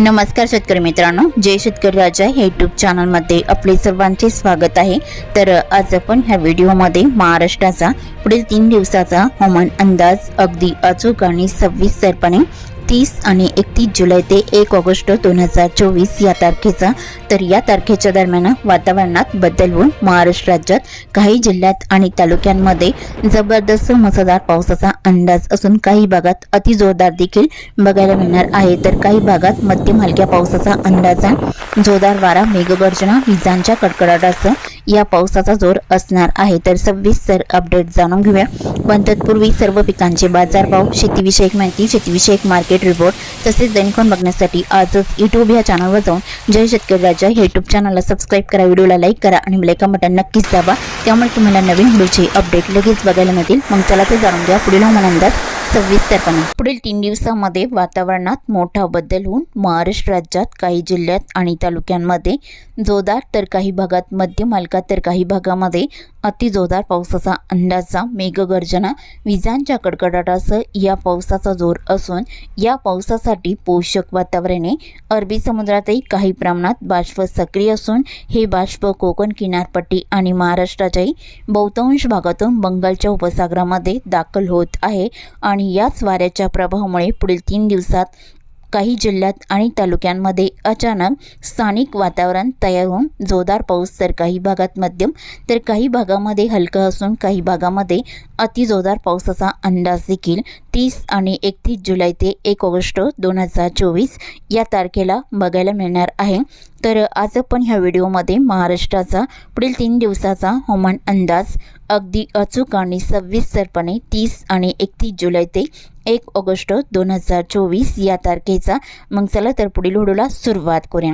नमस्कार शेतकरी मित्रांनो जय शेतकरी राजा हे यूट्यूब चॅनलमध्ये आपले सर्वांचे स्वागत आहे. तर आज आपण ह्या व्हिडिओमध्ये महाराष्ट्राचा पुढील तीन दिवसाचा हवामान अंदाज अगदी अचूक आणि सव्वीसपणे तीस आणि एकतीस जुलै ते एक ऑगस्ट दोन हजार चोवीस या तारखेचा. तर या तारखेच्या दरम्यान वातावरणात बदल होऊन महाराष्ट्र राज्यात काही जिल्ह्यात आणि तालुक्यांमध्ये जबरदस्त मुसळधार पावसाचा अंदाज असून काही भागात अति जोरदार देखील बघायला मिळणार आहे. तर काही भागात मध्यम हलक्या पावसाचा अंदाज आहे जोरदार वारा मेघगर्जना विजांच्या कडकडाटासह या पावसाचा जोर असणार आहे. तर सविस्तर अपडेट जाणून घेऊया. पण तत्पूर्वी सर्व पिकांचे बाजारभाव शेतीविषयक माहिती शेतीविषयक मार्केट रिपोर्ट तसेच दैनिकन बघण्यासाठी आजच युट्यूब या चॅनलवर जाऊन जय शेतकरी राजा हे युट्यूब चॅनलला सबस्क्राईब करा व्हिडिओला लाईक करा आणि बेलायकन बटन नक्कीच दाबा. त्यामुळे तुम्हाला नवीन व्हिडिओचे अपडेट लगेच बघायला मिळतील. मग चला ते जाणून घ्या. पुढील हवामान अंदाज सविस्तरपणे पुढील तीन दिवसामध्ये वातावरणात मोठा बदल होऊन महाराष्ट्र राज्यात काही जिल्ह्यात आणि तालुक्यांमध्ये जोरदार तर काही भागात मध्यम हलका तर काही भागामध्ये अति जोरदार पावसाचा अंदाजचा मेघगर्जना विजांच्या कडकडाटासह या पावसाचा जोर असून या पावसासाठी पोषक वातावरणे. अरबी समुद्रातही काही प्रमाणात बाष्प सक्रिय असून हे बाष्प कोकण किनारपट्टी आणि महाराष्ट्राच्याही बहुतांश भागातून बंगालच्या उपसागरामध्ये दाखल होत आहे आणि आणि याच वाऱ्याच्या प्रभावामुळे पुढील तीन दिवसात काही जिल्ह्यात आणि तालुक्यांमध्ये अचानक स्थानिक वातावरण तयार होऊन जोरदार पाऊस तर काही भागात मध्यम तर काही भागामध्ये हलका असून काही भागामध्ये अतिजोरदार पावसाचा अंदाज देखील तीस आणि एकतीस जुलै ते एक ऑगस्ट दोन हजार चोवीस या तारखेला बघायला मिळणार आहे. तर आज आपण ह्या व्हिडिओमध्ये महाराष्ट्राचा पुढील तीन दिवसाचा हवामान अंदाज अगदी अचूक आणि सविस्तरपणे तीस आणि एकतीस जुलै ते एक ऑगस्ट दोन हजार चोवीस या तारखेचा. मग चला तर पुढील हुडूला सुरुवात करूया.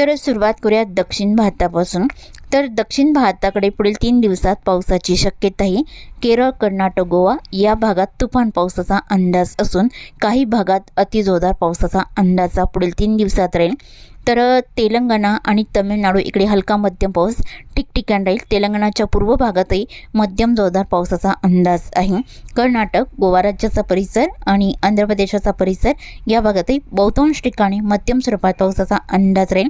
तर सुरुवात करूया दक्षिण भारतापासून. तर दक्षिण भारताकडे पुढील तीन दिवसात पावसाची शक्यता आहे केरळ कर्नाटक गोवा या भागात तुफान पावसाचा अंदाज असून काही भागात अतिजोरदार पावसाचा अंदाजा पुढील तीन दिवसात राहील. तर तेलंगणा आणि तमिळनाडू इकडे हलका मध्यम पाऊस ठिकठिकाण राहील. तेलंगणाच्या पूर्व भागातही मध्यम जोरदार पावसाचा अंदाज आहे. कर्नाटक गोवा राज्याचा परिसर आणि आंध्र प्रदेशाचा परिसर या भागातही बहुतांश ठिकाणी मध्यम स्वरूपात पावसाचा अंदाज राहील.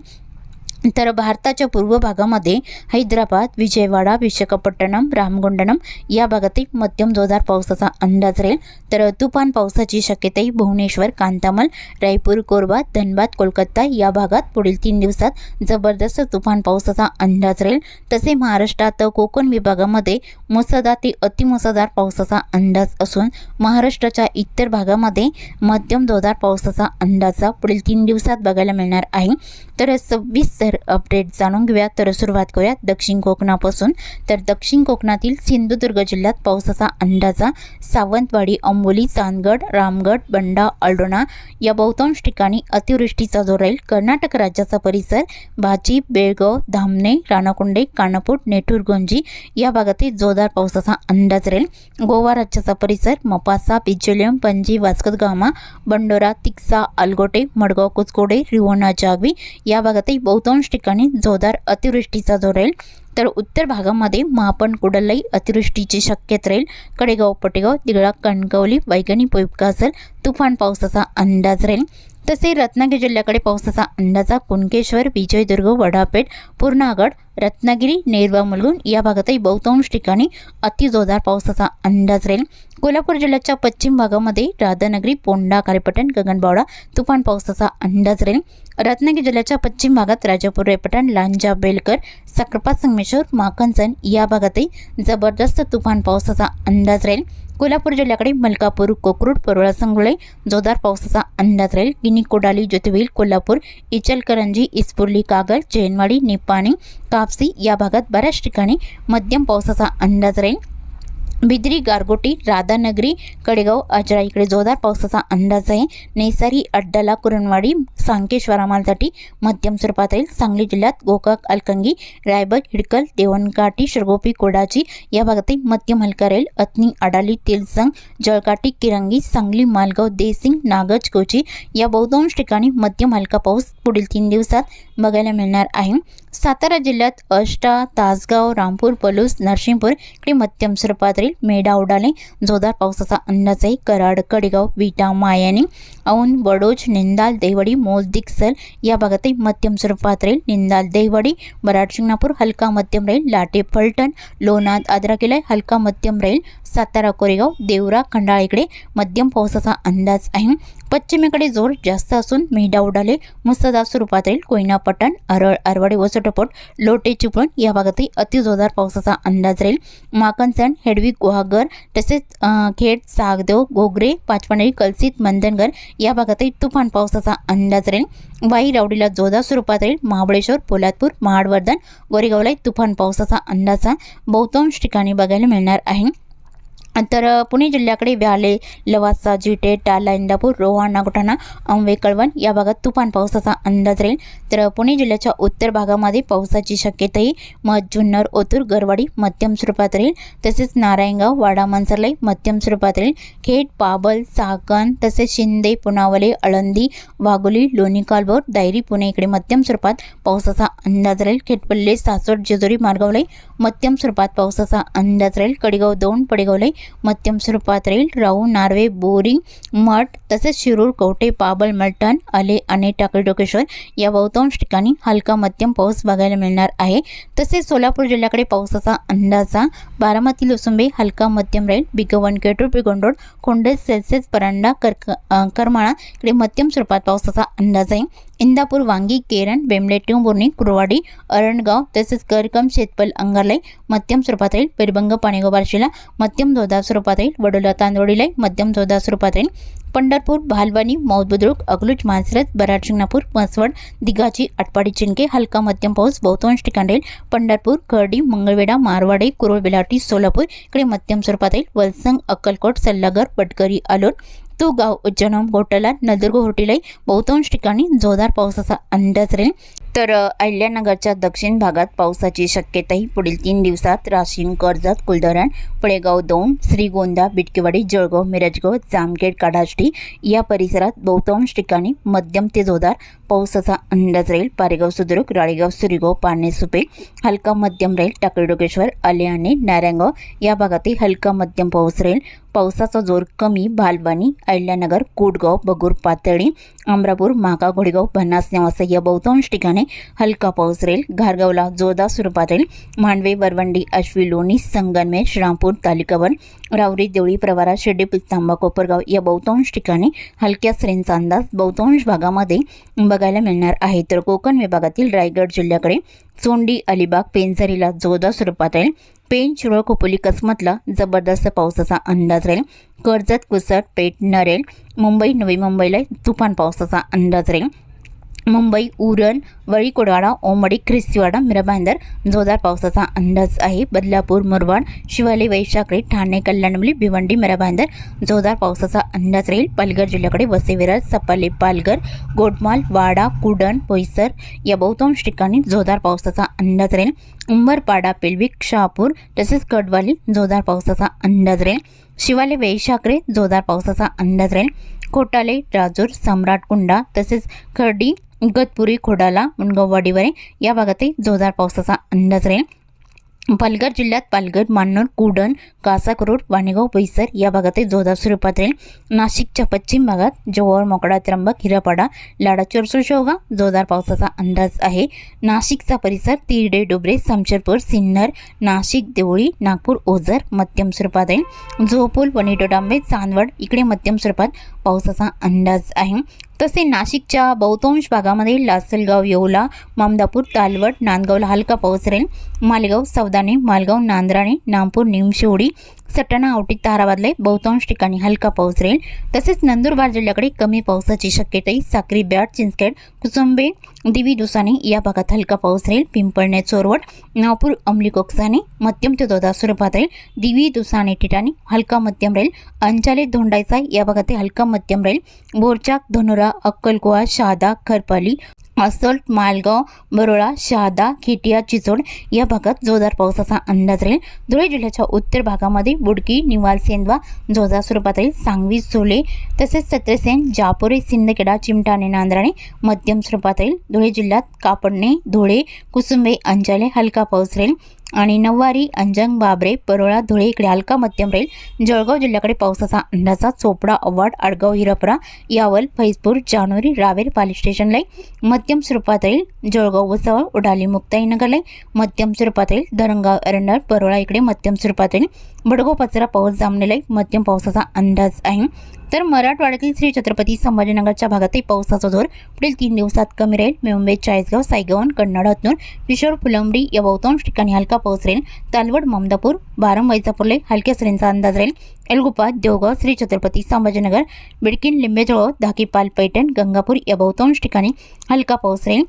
तर भारताच्या पूर्व भागामध्ये हैदराबाद विजयवाडा विशाखापट्टणम रामगुंडनम या भागातही मध्यम जोरदार पावसाचा अंदाज राहील. तर तुफान पावसाची शक्यताही भुवनेश्वर कांतामल रायपूर कोरबा धनबाद कोलकाता या भागात पुढील तीन दिवसात जबरदस्त तुफान पावसाचा अंदाज राहील. तसे महाराष्ट्रात कोकण विभागामध्ये मुसळधार ते अतिमुसळधार पावसाचा अंदाज असून महाराष्ट्राच्या इतर भागामध्ये मध्यम जोरदार पावसाचा अंदाज पुढील तीन दिवसात बघायला मिळणार आहे. तर सव्वीस तर अपडेट जाणून घेऊया. तर सुरुवात करूया दक्षिण कोकणापासून. तर दक्षिण कोकणातील सिंधुदुर्ग जिल्ह्यात पावसाचा अंदाजा सावंतवाडी अंबोली चांदगड रामगड बंडा अल्डोणा या बहुतांश ठिकाणी अतिवृष्टीचा जोर राहील. कर्नाटक राज्याचा परिसर भाजी बेळगाव धामणे राणाकुंडे कानापूर नेठूरगोंजी या भागातील जोरदार पावसाचा अंदाज राहील. गोवा राज्याचा परिसर मपासा पिचोलियम पणजी वास्कतगामा बंडोरा तिक्सा अलगोटे मडगाव कुचकोडे रिवोणा जागवी या भागातही बहुतांश ठिकाणी जोरदार अतिवृष्टीचा जोर राहील तर उत्तर भागामध्ये महापण कुडलई अतिवृष्टीची शक्यता राहील कडेगाव पटेगाव दिगळा कणकवली वैगणी असेल तुफान पावसाचा अंदाज राहील. तसे रत्नागिरी जिल्ह्याकडे पावसाचा अंदाजा कुणकेश्वर विजयदुर्ग वडापेठ पूर्णागड रत्नागिरी नेरवा मुलगुण या भागातही बहुतांश ठिकाणी अतिजोरदार पावसाचा अंदाज राहील. कोल्हापूर जिल्ह्याच्या पश्चिम भागामध्ये राधानगरी पोंडा कारेपटण गगनबावडा तुफान पावसाचा अंदाज राहील. रत्नागिरी जिल्ह्याच्या पश्चिम भागात राजापूर रेपटण लांजा बेलकर साखरपा संगमेश्वर माकनसन या भागातही जबरदस्त तुफान पावसाचा अंदाज राहील. कोल्हापूर जिल्ह्याकडे मलकापूर कोकरूड परोळा संगोळे जोरदार पावसाचा अंदाज राहील. गिनी कोडाली ज्योतिविल कोल्हापूर इचलकरंजी इस्पुर्ली कागल चेनवाडी निपाणी कापसी या भागात बऱ्याच ठिकाणी मध्यम पावसाचा अंदाज राहील. बिद्री गारगोटी राधानगरी कडेगाव अजरा इकडे जोरदार पावसाचा अंदाज आहे. नैसारी अड्डाला कुरणवाडी सांकेश्वर मालसाठी मध्यम स्वरूपात राहील. सांगली जिल्ह्यात गोकाक अलकंगी रायबग हिडकल देवणकाठी शिरगोपी कोडाची या भागातही मध्यम हलका राहील. अत्नी अडाली तेलसंग जळकाटी किरंगी सांगली मालगाव देसिंग नागज कोची या बहुतांश ठिकाणी मध्यम हलका पाऊस पुढील तीन दिवसात बघायला मिळणार आहे. सातारा जिल्ह्यात अष्टा तासगाव रामपूर पलूस नरसिंहपूर इकडे मध्यम स्वरूपात राहील मेढा उडाले. जोरदार पावसाचा अंदाज आहे कराड कडेगाव विटा मायानी औंध वडोज निंदाल देवडी मोज दिक्सल या भागातही मध्यम स्वरूपात राहील निंदाल देवडी बराड शिंगणापूर हलका मध्यम राहील लाटे फलटण लोणाद आदरा किल्ला हलका मध्यम राहील सातारा कोरेगाव देवरा खंडाळा इकडे मध्यम पावसाचा अंदाज आहे. पश्चिमेकडे जोर जास्त असून मेढा उडाले मुसळधार स्वरूपात राहील कोयना पटण अरळ अरवाडे वसटोपट लोटे चिपळूण या भागातही अतिजोरदार पावसाचा अंदाज राहील. माकणसण हेडवी गुहागर तसेच खेड सागदेव गोगरे पाचपांडरी कलसित मंदनगर या भागातही तुफान पावसाचा अंदाज राहील. वाई रावडीला जोरदार स्वरूपात राहील. महाबळेश्वर पोलादपूर महाडवर्धन गोरेगावलाही तुफान पावसाचा अंदाज बहुतांश ठिकाणी बघायला मिळणार आहे. तर पुणे जिल्ह्याकडे व्याले लवासा जिटे टाला इंदापूर रोहा नागोठाणा अंबे कळवण या भागात तुफान पावसाचा अंदाज राहील. तर पुणे जिल्ह्याच्या उत्तर भागामध्ये पावसाची शक्यताही मध जुन्नर ओतूर गरवाडी मध्यम स्वरूपात राहील. तसेच नारायणगाव वाडा मनसरलाई मध्यम स्वरूपात राहील. खेड पाबल साकण तसेच शिंदे पुनावले आळंदी वाघोली लोणी कालभोर दायरी पुणे इकडे मध्यम स्वरूपात पावसाचा अंदाज राहील. खेटपल्ले सासवड जेजुरी मार्गावलाई मध्यम स्वरूपात पावसाचा अंदाज राहील. कडेगाव दोन पडेगावलाई मध्यम स्वरूपात राहील. राऊ नार्वे बोरिंग मठ तसेच शिरूर कवठे पाबल मलटण आले आणि टाकळी डोकेश्वर या बहुतांश ठिकाणी हलका मध्यम पाऊस बघायला मिळणार आहे. तसेच सोलापूर जिल्ह्याकडे पावसाचा अंदाजा बारामती लोसुंबे हलका मध्यम राहील. बिगवन केटूर बिगोंडोड खोंडेस सेल्सिअस परांडा कर्क करमाळा इकडे मध्यम स्वरूपात पावसाचा अंदाज आहे. इंदापूर वांगी केरण बेमले टिंबुर्णी कुरवाडी अरणगाव तसेच करकम शेतपल अंगारलाई मध्यम स्वरूपात राहील. पेरबंग पाणेगाव बार्शीला मध्यम चौदा स्वरूपात येईल वडोला तांदोडीलाई मध्यम जोरदार स्वरूपात येईल पंढरपूर भालवानी मौद बुद्रुक अकलूज मानसरत बराड शिंगणापूर म्हसवड दिघाची आटपाडी चिंके हलका मध्यम पाऊस बहुतांश ठिकाणी राहील पंढरपूर खर्डी मंगळवेढा मारवाडे कुरुळ बेलाटी सोलापूर इकडे मध्यम स्वरूपात येईल वलसंग अक्कलकोट सल्लागर पटकरी आलोट तुगाव उज्जैन घोटाला नदुर्ग होटीलाई बहुतांश ठिकाणी जोरदार पावसाचा अंदाज राहील तर अहिल्यानगरच्या दक्षिण भागात पावसाची शक्यताही पुढील तीन दिवसात राशीन कर्जत कुलधरण पुळेगाव दोन श्रीगोंदा बिटकेवाडी जळगाव मिरजगाव जामखेड काढाष्टी या परिसरात बहुतांश ठिकाणी मध्यम ते जोरदार पावसाचा अंदाज राहील. पारेगाव सुद्रुक राळेगाव सुरीगाव पारणे सुपे हलका मध्यम राहील. टाकळडोकेश्वर आले आणि नारायणगाव या भागातही हलका मध्यम पाऊस राहील. पावसाचा जोर कमी भालबानी अहिल्यानगर कोटगाव बगूर पातळी अमरापूर महागाव घोडेगाव भन्नास नेवासा या बहुतांश ठिकाणी हलका पाऊस राहील. घारगावला जोरदार स्वरूपात राहील. मांडवे वरवंडी अश्वी लोणी संगनमेर श्रामपूर तालिकावन रावरी देवळी प्रवारा शिर्डी पिस्तांबा कोपरगाव या बहुतांश ठिकाणी हलक्या सरींचा अंदाज बहुतांश भागामध्ये बघायला मिळणार आहे. तर कोकण विभागातील रायगड जिल्ह्याकडे सोंडी अलिबाग पेंझरीला जोरदार स्वरूपात राहील. पेन शिरोळ खोपोली कसमतला जबरदस्त पावसाचा अंदाज राहील. कर्जत कुसट पेठ नरेल मुंबई नवी मुंबईला तुफान पावसाचा अंदाज राहील. मुंबई उरण वळी कोडवाडा ओमडी ख्रिस्तीवाडा मिराबांदर जोरदार पावसाचा अंदाज आहे. बदलापूर मुरबाड शिवाली वैशाखरे ठाणे कल्याणमली भिवंडी मिराबांदर जोरदार पावसाचा अंदाज राहील. पालघर जिल्ह्याकडे वसेविराज सपाली पालघर गोडमाल वाडा कुडण बोईसर या बहुतांश ठिकाणी जोरदार पावसाचा अंदाज राहील. उंबरपाडा पेलविक शहापूर तसेच कडवाली जोरदार पावसाचा अंदाज राहील. शिवाले वैशाखरे जोरदार पावसाचा अंदाज राहील. कोटाले राजूर सम्राटकुंडा तसेच खर्डी इगतपुरी खोडाला मुनगाववाडीवरे या भागातही जोरदार पावसाचा अंदाज राहील. पालघर जिल्ह्यात पालघर मान्नूर कुडण कासाकरोड वाणेगाव पैसर या भागातही जोरदार स्वरूपात राहील. नाशिकच्या पश्चिम भागात जवळ मोकडा त्र्यंबक हिरापाडा लाडा चोरसूर जोरदार पावसाचा अंदाज आहे. नाशिकचा परिसर तिरडे डोबरे समशेरपूर सिन्नर नाशिक देवळी नागपूर ओझर मध्यम स्वरूपात राहील. झोपूल वणीटोडांबे चांदवड इकडे मध्यम स्वरूपात पावसाचा अंदाज आहे. तसे नाशिकच्या बहुतांश भागामध्ये लासलगाव येवला मामदापूर तालवट नांदगावला हलका पाऊस राहील मालेगाव सौदाने मालगाव नांद्राणे नामपूर निमशिवडी सटाणा आवटी ताराबादला बहुतांश ठिकाणी हलका पाऊस राहील. तसेच नंदुरबार जिल्ह्याकडे कमी पावसाची शक्यताही साक्री बॅट चिंचखेड कुसुंबे दिवी दुसाने या भागात हलका पाऊस राहील पिंपळणे चोरवड नागपूर अंमली कोकसाने मध्यम ते दोदा स्वरूपात राहील. दिवी दुसाने ठिकाणी हलका मध्यम राहील. अंचाले धोंडायचा या भागात हलका मध्यम राहील. बोरचाक धनुरा अक्कलकोवा शहादा खरपाली असोल्ट मालगाव बरोळा शहादा खेटिया चिचोड या भागात जोरदार पावसाचा अंदाज राहील. धुळे जिल्ह्याच्या उत्तर भागामध्ये बुडकी निवाल सेंदवा जोरदार स्वरूपात राहील. सांगवी सोले तसेच सत्रसेन जापुरी सिंदखेडा चिमटाणे नांद्राणे मध्यम स्वरूपात राहील. धुळे जिल्ह्यात कापडणे धुळे कुसुंबे अंजाले हलका पाऊस राहील. आणि नववारी अंजंग बाबरे परोळा धुळे इकडे हलका मध्यम राहील जळगाव जिल्ह्याकडे पावसाचा अंदाजा चोपडा अवार्ड आडगाव हिरपरा यावल फैजपूर जानोरी रावेर पाली स्टेशनला मध्यम स्वरूपात राहील जळगाव वसवळ उडाली मुक्ताईनगर लाई मध्यम स्वरूपात राहील धरणगाव एरंडर परोळा इकडे मध्यम स्वरूपात राहील बडगो पचरा पाऊस जामलेला मध्यम पावसाचा अंदाज आहे. तर मराठवाड्यातील श्री छत्रपती संभाजीनगरच्या भागातही पावसाचा जोर. पुढील तीन दिवसात कमी राहील. मुंबई चाळीसगाव सायगवन कन्नड हतनूर किशोर फुलंबरी या बहुतांश ठिकाणी हलका पाऊस राहील. तालवड ममदापूर बारम वैजापूरले हलक्या सरींचा अंदाज राहील. एलगुपा देवगाव श्री छत्रपती संभाजीनगर बिडकीन लिंबेजवळ धाकीपाल पैठण गंगापूर या बहुतांश ठिकाणी हलका पाऊस राहील.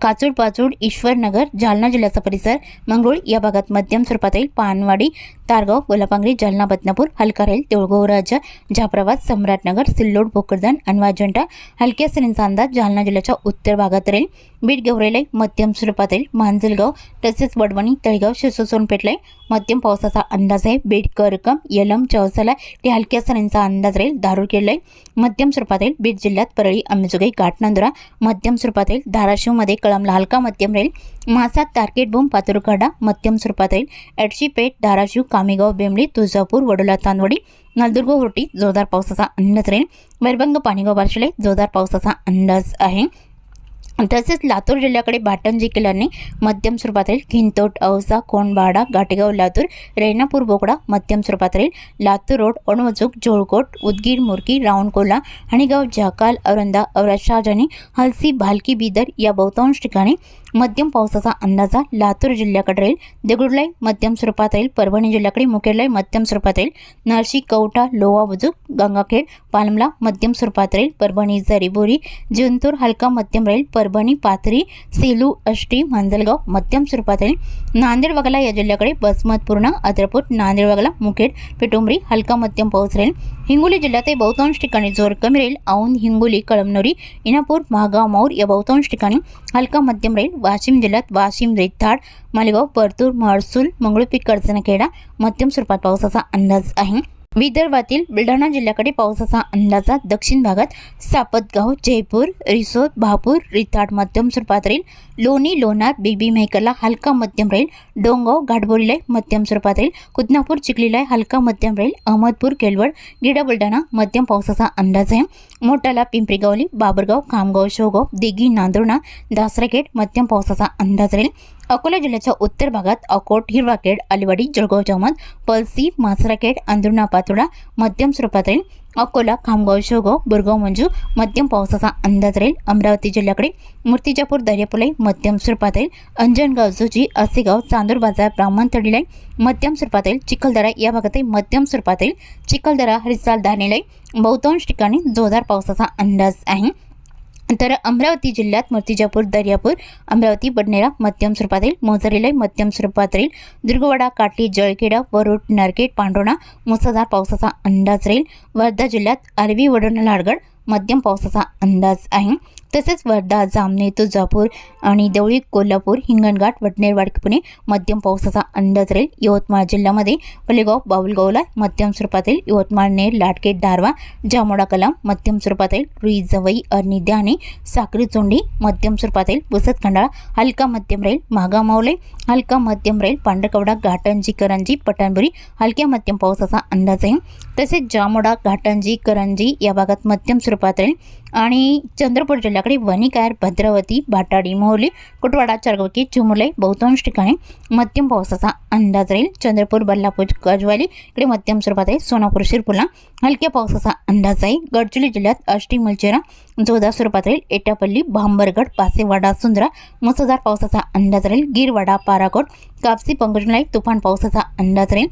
काचूड पाचूड ईश्वरनगर जालना जिल्ह्याचा परिसर मंगरुळ या भागात मध्यम स्वरूपात राहील. पानवाडी तारगाव गोलापांगरी जालना बदनापूर हलका राहील देऊळगाव राजा जाफराबाद सम्राटनगर सिल्लोड भोकरदन आणि अजंठा हलक्या सरींचा अंदाज जालना जिल्ह्याच्या उत्तर भागात राहील बीड गेवरेले मध्यम स्वरूपात राहील मांजलगाव तसेच वडवणी तळगाव शिसोसोनपेठला मध्यम पावसाचा अंदाज आहे बीड करकम यलम चौसाला ते हलक्या सरींचा अंदाज राहील दारुकेला मध्यम स्वरूपात राहील बीड जिल्ह्यात परळी अंबेजोगाई घाटनांदुरा मध्यम स्वरूपात राहील धाराशिवमध्ये कळमला हलका मध्यम राहील महासात तारकेट बोम पातुरकाडा मध्यम स्वरूपात राहील एडशी पेठ धाराशिव कामेगाव बेंबळी तुळजापूर वडोला तांदवडी नलदुर्ग होटी जोरदार पावसाचा अंदाज राहील वैरभंग पाणीगाव बार्शले जोरदार पावसाचा अंदाज आहे तसेच लातूर जिल्ह्याकडे भाटणजी किल्ल्याने मध्यम स्वरूपात राहील खिंतोट औसा कोंडबाडा घाटेगाव लातूर रेणापूर बोकडा मध्यम स्वरूपात राहील लातूर रोड अणवजूक जोळकोट उदगीर मुरकी रावणकोला हणीगाव जाकाल औरंदा औरद शाहजानी हलसी भालकी बिदर या बहुतांश ठिकाणी मध्यम पावसाचा अंदाजा लातूर जिल्ह्याकडे राहील. देगुडलाई मध्यम स्वरूपात राहील. परभणी जिल्ह्याकडे मुखेडलाई मध्यम स्वरूपात राहील. नरशी कवठा लोवा बुजुक गंगाखेड पालमला मध्यम स्वरूपात राहील. परभणी जरीबोरी जिंतूर हलका मध्यम राहील. परभणी पाथरी सेलू अष्टी मांजलगाव मध्यम स्वरूपात राहील. नांदेड वगळा या जिल्ह्याकडे बसमतपूर्ण अद्रपूर नांदेड वगळा मुखेड पिटुंबरी हलका मध्यम पाऊस राहील. हिंगोली जिल्ह्यातही बहुतांश ठिकाणी जोर कमी राहील. औंध हिंगोली कळमनुरी इनापूर महागाव मौर या बहुतांश ठिकाणी हलका मध्यम राहील. वाशिम जिल्ह्यात वाशिम रेताड मालेगाव परतूर महसूल मंगळूपीक कर्जनखेडा मध्यम स्वरूपात पावसाचा अंदाज आहे. विदर्भातील बुलढाणा जिल्ह्याकडे पावसाचा अंदाजा दक्षिण भागात सापतगाव जयपूर रिसोद भापूर रिताड मध्यम स्वरूपात राहील. लोणी लोणार बीबी मेहकरला हलका मध्यम राहील. डोंगाव घाटबोरीला मध्यम स्वरूपात राहील. कुदनापूर चिखलीला हलका मध्यम राहील. अहमदपूर केलवड गिडा बुलढाणा मध्यम पावसाचा अंदाज आहे. मोठाला पिंपरीगावली बाबरगाव खामगाव शोगाव दिघी नांदुर्णा दासरागेट मध्यम पावसाचा अंदाज राहील. अकोला जिल्ह्याच्या उत्तर भागात अकोट हिरवाखेड अलिवाडी जळगाव चौमत पलसी मासराखेड अंदुर्णा पातोडा मध्यम स्वरूपात राहील. अकोला खामगाव शेवगाव बुरगाव मंजू मध्यम पावसाचा अंदाज राहील. अमरावती जिल्ह्याकडे मूर्तिजापूर दर्यापुलाई मध्यम स्वरूपात राहील. अंजनगाव जुजी असेगाव चांदूर बाजार ब्राह्मण तडीलाई मध्यम स्वरूपात राहील. चिखलदरा या भागातही मध्यम स्वरूपात राहील. चिखलदरा हरिसाल दानेलाई बहुतांश ठिकाणी जोरदार पावसाचा अंदाज आहे. तर अमरावती जिल्ह्यात मूर्तिजापूर दर्यापूर अमरावती बडनेरा मध्यम स्वरूपात राहील मोजरीला मध्यम स्वरूपात राहील दुर्गवाडा काटली जळखेडा वरुड नरकेट पांडोणा मुसळधार पावसाचा अंदाज राहील. वर्धा जिल्ह्यात अरवी वडोणा लाडगड मध्यम पावसाचा अंदाज आहे. तसेच वर्धा जामने तुळजापूर आणि देवळी कोल्हापूर हिंगणघाट वडनेर वाडकी पुणे मध्यम पावसाचा अंदाज राहील. यवतमाळ जिल्ह्यामध्ये पलेगाव बाबुलगावला मध्यम स्वरूपात येईल यवतमाळ नेर लाटकेट दारवा जामोडा कलाम मध्यम स्वरूपात येईल रुई जवई अर्नी द्याने साखरी चोंडी मध्यम स्वरूपात येईल पुसत खंडाळा हलका मध्यम राहील. महागा मावले हलका मध्यम राहील. पांडकवडा घाटंजी करंजी पटाणबुरी हलक्या मध्यम पावसाचा अंदाज आहे. तसेच जामोडा घाटंजी करंजी या भागात मध्यम स्वरूपात राहील. आणि चंद्रपूर जिल्ह्याकडे वणिकार भद्रावती भाटाडी मोहली कुटवाडा चरगवकी चिमुले बहुतांश ठिकाणी मध्यम पावसाचा अंदाज राहील. चंद्रपूर बल्लापूर गजवाली इकडे मध्यम स्वरूपात आहे. सोनापूर शिरपूरला हलक्या पावसाचा अंदाज आहे. गडचिरोली जिल्ह्यात अष्टी मलचेरा जोरदार स्वरूपात राहील. एटापल्ली भांबरगड पासेवाडा सुंदरा मुसळधार पावसाचा अंदाज राहील. गिरवाडा पाराकोट कापसी पंकजलाई तुफान पावसाचा अंदाज राहील.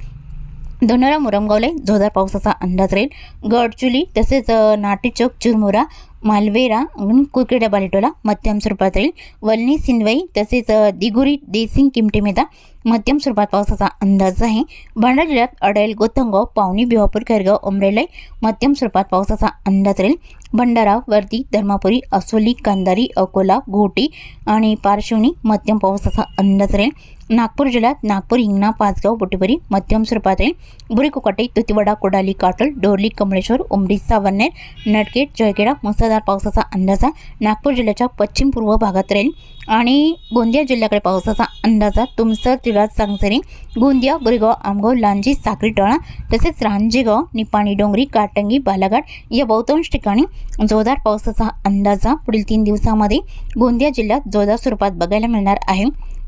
धनोरा मुरमगावले जोरदार पावसाचा अंदाज राहील. गडचुली तसेच अ, नाटेचौक चुरमुरा मालवेरा कुरकेड्या बालेटोला मध्यम स्वरूपात राहील. वल्नी सिंदवाई तसेच दिगुरी देसिंग किमटेमेदा मध्यम स्वरूपात पावसाचा अंदाज आहे. भंडारा जिल्ह्यात अडेल गोतंगाव पावनी बिवापूर खैरगाव उमरेलाई मध्यम स्वरूपात पावसाचा अंदाज राहील. भंडारा वर्दी धर्मापुरी असोली कांदारी अकोला घोटी आणि पारशिवनी मध्यम पावसाचा अंदाज राहील. नागपूर जिल्ह्यात नागपूर हिंगणा पाचगाव बोटेबरी मध्यम स्वरूपातील बुरीकुकाटे तुतिवडा कोडाली काटोल डोरली कमळेश्वर उमरी सावनेर नटकेट जयगेडा मुसळधार पावसाचा अंदाजा नागपूर जिल्ह्याच्या पश्चिम पूर्व भागात राहील. आणि गोंदिया जिल्ह्याकडे पावसाचा अंदाजा तुमसर तिराज सांगसरी गोंदिया गोरेगाव आमगाव लांजी साखरी टळा तसेच रांजेगाव निपाणी डोंगरी काटंगी बालाघाट या बहुतांश ठिकाणी जोरदार पावसाचा अंदाजा पुढील तीन दिवसामध्ये गोंदिया जिल्ह्यात जोरदार स्वरूपात बघायला मिळणार आहे.